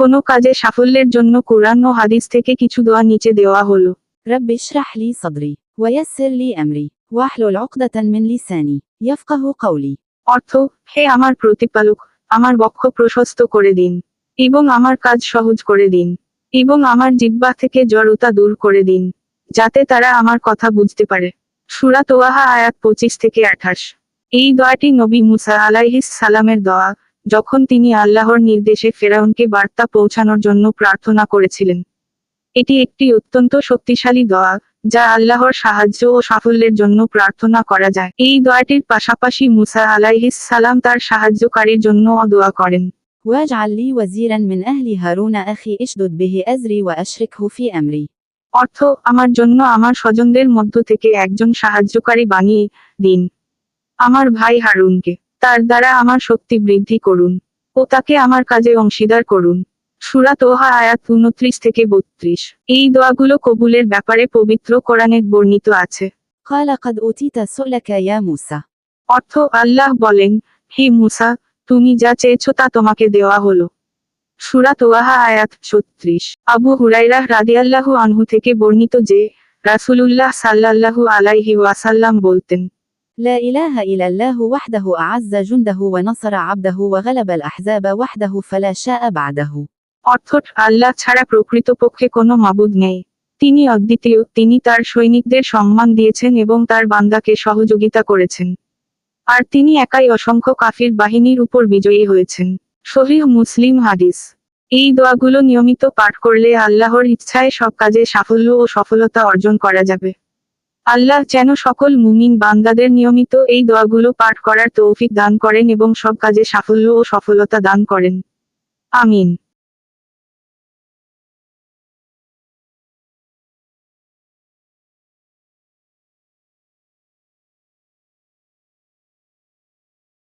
কোনো কাজে সাফল্যের জন্য কোরআন ও হাদিস থেকে কিছু দোয়া নিচে দেওয়া হলো رب اشرح لي صدري ويسر لي أمري واحلل عقدة من لساني يفقه قولي অর্থ হে আমার প্রতিপালক আমার বক্ষ প্রশস্ত করে দিন এবং আমার কাজ সহজ করে দিন এবং আমার জিব্বা থেকে জড়তা দূর করে দিন যাতে তারা আমার কথা বুঝতে পারে সুরা তোয়াহা আয়াত পঁচিশ থেকে আঠাশ এই দোয়াটি নবী মুসা আলাইহিস সালামের দোয়া যখন তিনি আল্লাহর নির্দেশে ফেরাউনকে বার্তা পৌঁছানোর জন্য প্রার্থনা করেছিলেন এটি একটি অত্যন্ত শক্তিশালী দোয়া যা আল্লাহর সাহায্য ও সাফল্যের জন্য প্রার্থনা করা যায় এই দোয়াটির পাশাপাশি মুসা আলাইহিস সালাম তার সাহায্যকারীর জন্য দোয়া করেন واجعل لي وزيرا من أهلي هارون أخي اشدد به أزري وأشركه في أمري অর্থ আমার জন্য আমার স্বজনদের মধ্য থেকে একজন সাহায্যকারী বানিয়ে দিন আমার ভাই হারুনকে তার দ্বারা আমার শক্তি বৃদ্ধি করুন। ও তাকে আমার কাজে অংশীদার করুন। সুরা তোহা আয়াত উনত্রিশ থেকে বত্রিশ। এই দোয়াগুলো কবুলের ব্যাপারে পবিত্র কোরআনে বর্ণিত আছে। অর্থ আল্লাহ বলেন হে মুসা তুমি যা চেয়েছ তা তোমাকে দেওয়া হলো। সুরা তোয়াহা আয়াত ছত্রিশ। আবু হুরাইরা আল্লাহ আনহু থেকে বর্ণিত যে রাসুলুল্লাহ সাল্লাল্লাহু আলাইহি ওয়াসাল্লাম বলতেন لا إله إلا الله وحده أعز جنده ونصر عبده وغلب الأحزاب وحده فلا شاء بعده অর্থ আল্লাহ ছাড়া প্রকৃতপক্ষে কোনো মাবুদ নেই তিনি অদ্বিতীয় তিনি তার সৈনিকদের সম্মান দিয়েছেন এবং তার বান্দাকে সহযোগিতা করেছেন আর তিনি একাই অসংখ্য কাফির বাহিনীর উপর বিজয়ী হয়েছেন শহীহ মুসলিম হাদিস এই দোয়াগুলো নিয়মিত পাঠ করলে আল্লাহর ইচ্ছায় সব কাজে সাফল্য ও সফলতা অর্জন করা যাবে আল্লাহ যেন সকল মুমিন বান্দাদের নিয়মিত এই দোয়াগুলো পাঠ করার তৌফিক দান করেন এবং সব কাজে সাফল্য ও সফলতা দান করেন। আমিন।